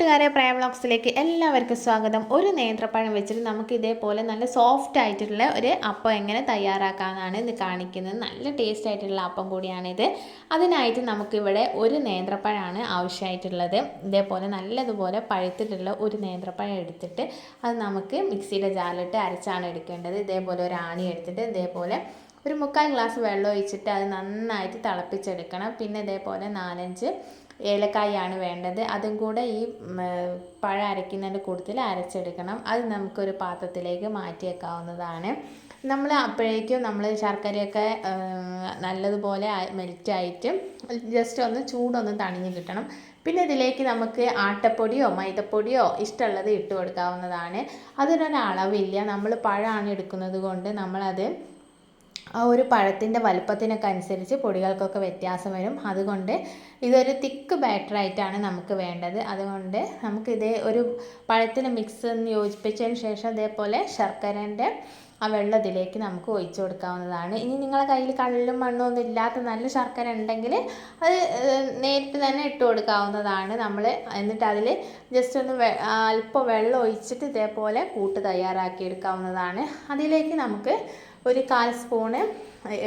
കൂട്ടുകാരെ പ്രയ വ്ളോഗ്സിലേക്ക് എല്ലാവർക്കും സ്വാഗതം. ഒരു നേന്ത്രപ്പഴം വെച്ചിട്ട് നമുക്ക് ഇതേപോലെ നല്ല സോഫ്റ്റ് ആയിട്ടുള്ള ഒരു അപ്പം എങ്ങനെ തയ്യാറാക്കാമെന്നാണ് ഇത് കാണിക്കുന്നത്. നല്ല ടേസ്റ്റ് ആയിട്ടുള്ള അപ്പം കൂടിയാണിത്. അതിനായിട്ട് നമുക്കിവിടെ ഒരു നേന്ത്രപ്പഴമാണ് ആവശ്യമായിട്ടുള്ളത്. ഇതേപോലെ നല്ലതുപോലെ പഴുത്തിട്ടുള്ള ഒരു നേന്ത്രപ്പഴം എടുത്തിട്ട് അത് നമുക്ക് മിക്സിയുടെ ജാലിട്ട് അരച്ചാണ് എടുക്കേണ്ടത്. ഇതേപോലെ ഒരു ആണി എടുത്തിട്ട് ഇതേപോലെ ഒരു മുക്കാൽ ഗ്ലാസ് വെള്ളം ഒഴിച്ചിട്ട് അത് നന്നായിട്ട് തിളപ്പിച്ചെടുക്കണം. പിന്നെ ഇതേപോലെ നാലഞ്ച് ഏലക്കായാണ് വേണ്ടത്. അതും കൂടെ ഈ പഴ അരയ്ക്കുന്നതിന്റെ കൂട്ടത്തിൽ അരച്ചെടുക്കണം. അത് നമുക്കൊരു പാത്രത്തിലേക്ക് മാറ്റിയേക്കാവുന്നതാണ്. നമ്മൾ അപ്പോഴേക്കും നമ്മൾ ശർക്കരയൊക്കെ നല്ലതുപോലെ മെൽറ്റായിട്ട് ജസ്റ്റ് ഒന്ന് ചൂടൊന്ന് തണിഞ്ഞ് കിട്ടണം. പിന്നെ ഇതിലേക്ക് നമുക്ക് ആട്ടപ്പൊടിയോ മൈദപ്പൊടിയോ ഇഷ്ടമുള്ളത് ഇട്ട് കൊടുക്കാവുന്നതാണ്. അതിനൊരളവില്ല. നമ്മൾ പഴമാണ് എടുക്കുന്നത് കൊണ്ട് നമ്മളത് ആ ഒരു പഴത്തിന്റെ വലുപ്പത്തിനൊക്കെ അനുസരിച്ച് പൊടികൾക്കൊക്കെ വ്യത്യാസം വരും. അതുകൊണ്ട് ഇതൊരു തിക്ക് ബാറ്ററായിട്ടാണ് നമുക്ക് വേണ്ടത്. അതുകൊണ്ട് നമുക്കിതേ ഒരു പഴത്തിന് മിക്സ് യോജിപ്പിച്ചതിന് ശേഷം അതേപോലെ ശർക്കരന്റെ ആ വെള്ളത്തിലേക്ക് നമുക്ക് ഒഴിച്ചു കൊടുക്കാവുന്നതാണ്. ഇനി നിങ്ങളെ കയ്യിൽ കള്ളും മണ്ണും ഒന്നും ഇല്ലാത്ത നല്ല ശർക്കര ഉണ്ടെങ്കിൽ അത് നേരിട്ട് തന്നെ ഇട്ട് കൊടുക്കാവുന്നതാണ് നമ്മൾ. എന്നിട്ട് അതിൽ ജസ്റ്റ് ഒന്ന് അല്പം വെള്ളം ഒഴിച്ചിട്ട് ഇതേപോലെ കൂട്ട് തയ്യാറാക്കി എടുക്കാവുന്നതാണ്. അതിലേക്ക് നമുക്ക് ഒരു കാൽ സ്പൂണ്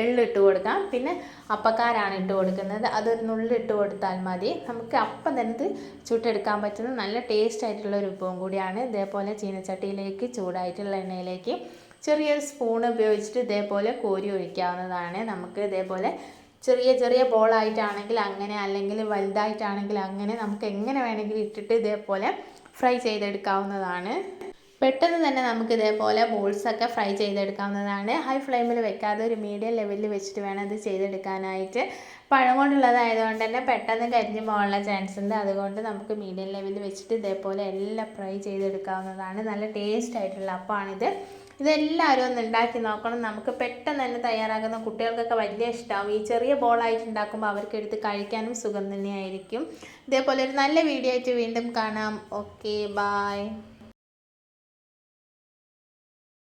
എള്ളിട്ട് കൊടുക്കാം. പിന്നെ അപ്പക്കാരാണ് ഇട്ട് കൊടുക്കുന്നത്. അതൊരു നുള്ളിട്ട് കൊടുത്താൽ മതി. നമുക്ക് അപ്പം തന്നെ ചുട്ടെടുക്കാൻ പറ്റുന്ന നല്ല ടേസ്റ്റ് ആയിട്ടുള്ള ഒരു വിഭവം കൂടിയാണ്. ഇതേപോലെ ചീനച്ചട്ടിയിലേക്ക് ചൂടായിട്ടുള്ള എണ്ണയിലേക്ക് ചെറിയൊരു സ്പൂൺ ഉപയോഗിച്ചിട്ട് ഇതേപോലെ കോരി ഒഴിക്കാവുന്നതാണ്. നമുക്ക് ഇതേപോലെ ചെറിയ ചെറിയ ബോളായിട്ടാണെങ്കിൽ അങ്ങനെ അല്ലെങ്കിൽ വലുതായിട്ടാണെങ്കിൽ അങ്ങനെ നമുക്ക് എങ്ങനെ വേണമെങ്കിലും ഇട്ടിട്ട് ഇതേപോലെ ഫ്രൈ ചെയ്തെടുക്കാവുന്നതാണ്. പെട്ടെന്ന് തന്നെ നമുക്ക് ഇതേപോലെ ബോൾസൊക്കെ ഫ്രൈ ചെയ്തെടുക്കാവുന്നതാണ്. ഹൈ ഫ്ലെയിമിൽ വെക്കാതെ ഒരു മീഡിയം ലെവലിൽ വെച്ചിട്ട് വേണം ഇത് ചെയ്തെടുക്കാനായിട്ട്. പഴം കൊണ്ടുള്ളതായതുകൊണ്ട് തന്നെ പെട്ടെന്ന് കരിഞ്ഞു പോകാനുള്ള ചാൻസ് ഉണ്ട്. അതുകൊണ്ട് നമുക്ക് മീഡിയം ലെവലിൽ വെച്ചിട്ട് ഇതേപോലെ എല്ലാം ഫ്രൈ ചെയ്തെടുക്കാവുന്നതാണ്. നല്ല ടേസ്റ്റ് ആയിട്ടുള്ള അപ്പമാണിത് ഇതെല്ലാവരും ഒന്ന് ഉണ്ടാക്കി നോക്കണം. നമുക്ക് പെട്ടെന്ന് തന്നെ തയ്യാറാകുന്ന കുട്ടികൾക്കൊക്കെ വലിയ ഇഷ്ടമാവും ഈ ചെറിയ ബോളായിട്ട് ഉണ്ടാക്കുമ്പോൾ അവർക്ക് എടുത്ത് കഴിക്കാനും സുഖം തന്നെയായിരിക്കും. ഇതേപോലെ ഒരു നല്ല വീഡിയോ ആയിട്ട് വീണ്ടും കാണാം. Okay bye